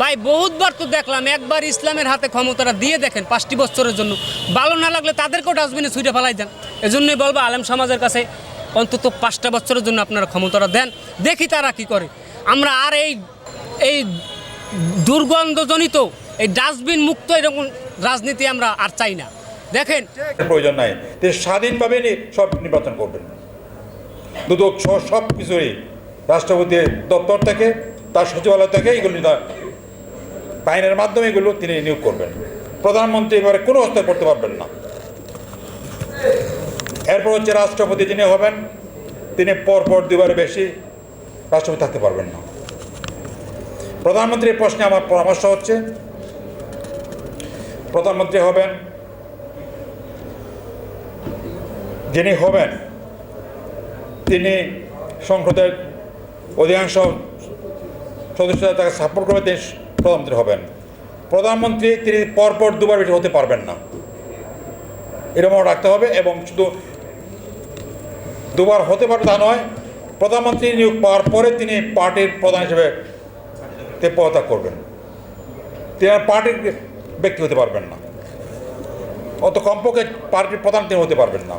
ভাই, বহুতবার তো দেখলাম, একবার ইসলামের হাতে ক্ষমতাটা দিয়ে দেখেন পাঁচটি বছরের জন্য। ভালো না লাগলে তাদেরকেও ডাস্টবিনে ছুটে ফেলাই দেন। এজন্যই বলব, আলেম সমাজের কাছে অন্তত পাঁচটা বছরের জন্য আপনারা ক্ষমতাটা দেন। দেখি তারা কি করে। আমরা আর এই এই দুর্গন্ধজনিত, এই ডাস্টবিন মুক্ত এরকম রাজনীতি আমরা আর চাই না। দেখেন। প্রয়োজন নাই। তিনি স্বাধীনভাবে সব নির্বাচন করবেন। দুদক সব কিছুরই রাষ্ট্রপতির দপ্তর থেকে, তার সচিবালয় থেকে এগুলো আইনের মাধ্যমে এগুলো তিনি নিয়োগ করবেন। প্রধানমন্ত্রী এবারে কোনো হস্তায় করতে পারবেন না। এরপর হচ্ছে রাষ্ট্রপতি যিনি হবেন, তিনি পরপর দুবারে বেশি রাষ্ট্রপতি থাকতে পারবেন না। প্রধানমন্ত্রীর প্রশ্নে আমার পরামর্শ হচ্ছে, প্রধানমন্ত্রী হবেন, যিনি হবেন, তিনি সংসদের অধিকাংশ সদস্যরা তাকে সাপোর্ট করবে প্রধানমন্ত্রী হবেন। প্রধানমন্ত্রী তিনি পরপর দুবার বেশি হতে পারবেন না। এরকম রাখতে হবে এবং শুধু দুবার হতে পারবে তা নয়, প্রধানমন্ত্রী নিয়োগ পাওয়ার পরে তিনি পার্টির প্রধান হিসেবে পদত্যাগ করবেন। তিনি পার্টির ব্যক্তি হতে পারবেন না। অত কমপক্ষে পার্টির প্রধান তিনি হতে পারবেন না।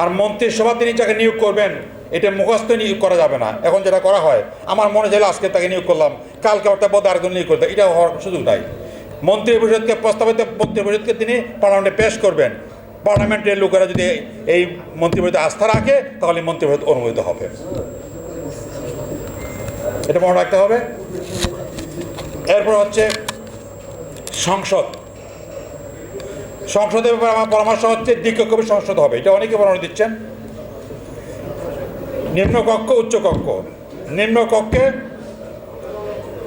আর মন্ত্রিসভা তিনি যাকে নিয়োগ করবেন এটা মুখস্থ নিয়োগ করা যাবে না। এখন যেটা করা হয়, আমার মনে চাইলে আজকে তাকে নিয়োগ করলাম, কালকে একটা পদ আরেকজন নিয়োগ করতে। এটা হওয়ার সুযোগ নাই। মন্ত্রী পরিষদকে, প্রস্তাবিত মন্ত্রী পরিষদকে তিনি পার্লামেন্টে পেশ করবেন। পার্লামেন্টের লোকেরা যদি এই মন্ত্রী পরিষদে আস্থা রাখে, তাহলে মন্ত্রী পরিষদ অনুমোদিত হবে। এটা মনে রাখতে হবে। এরপর হচ্ছে সংসদ। সংসদের ব্যাপারে আমার পরামর্শ হচ্ছে দীর্ঘ কবি সংসদ হবে। এটা অনেকে পরামর্শ দিচ্ছেন। নিম্নকক্ষ উচ্চকক্ষ। নিম্নকক্ষে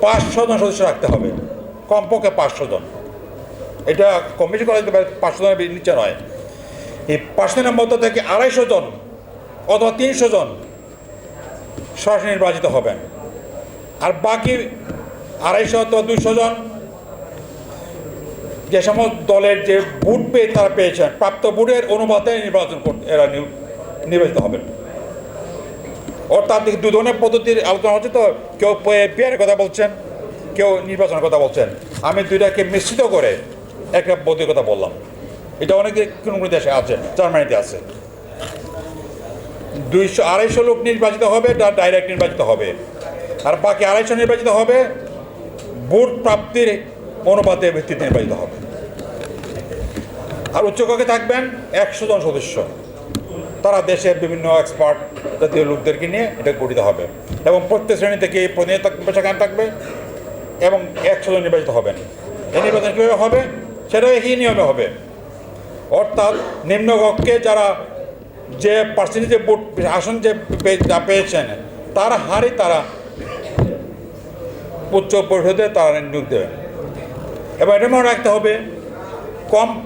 পাঁচশো জন সদস্য রাখতে হবে। কমপক্ষে পাঁচশো জন। এটা কমিটি করা যেতে পারে পাঁচশো জনের নিচে নয়। এই পাঁচশো জনের মধ্য থেকে আড়াইশো জন অথবা তিনশো জন সরাসরি নির্বাচিত হবেন। আর বাকি আড়াইশো অথবা দুইশো জন যে সমস্ত দলের যে ভোট পেয়ে তারা পেয়েছেন, প্রাপ্ত ভোটের অনুপাতে নির্বাচন করতে এরা নির্বাচিত হবেন। অর্থাৎ দু ধরনের পদ্ধতির আলোচনা হচ্ছে তো, কেউ পেয়ারের কথা বলছেন, কেউ নির্বাচনের কথা বলছেন। আমি দুইটাকে মিশ্রিত করে একটা পদ্ধতির কথা বললাম। এটা অনেক কোনো কোনো দেশে আছে, জার্মানিতে আছে। দুইশো আড়াইশো লোক নির্বাচিত হবে, তার ডাইরেক্ট নির্বাচিত হবে। আর বাকি আড়াইশো নির্বাচিত হবে, ভোট প্রাপ্তির অনুপাতে ভিত্তিতে নির্বাচিত হবে। আর উচ্চকক্ষে থাকবেন একশো জন সদস্য। তারা দেশের বিভিন্ন এক্সপার্ট জাতীয় লোকদেরকে নিয়ে এটা গঠিত হবে। এবং প্রত্যেক শ্রেণি থেকে প্রতিনিধি সেখানে থাকবে এবং একশো জন নির্বাচিত হবেন। এই নির্বাচন কীভাবে হবে? সেটাও এই নিয়মে হবে। অর্থাৎ নিম্নকক্ষে যারা যে পার্সেন্টেজে ভোট, আসন যে যা পেয়েছেন, তার হারে তারা উচ্চ পরিষদে তারা নিয়োগ দেবেন। এবার এটা মনে রাখতে হবে, কম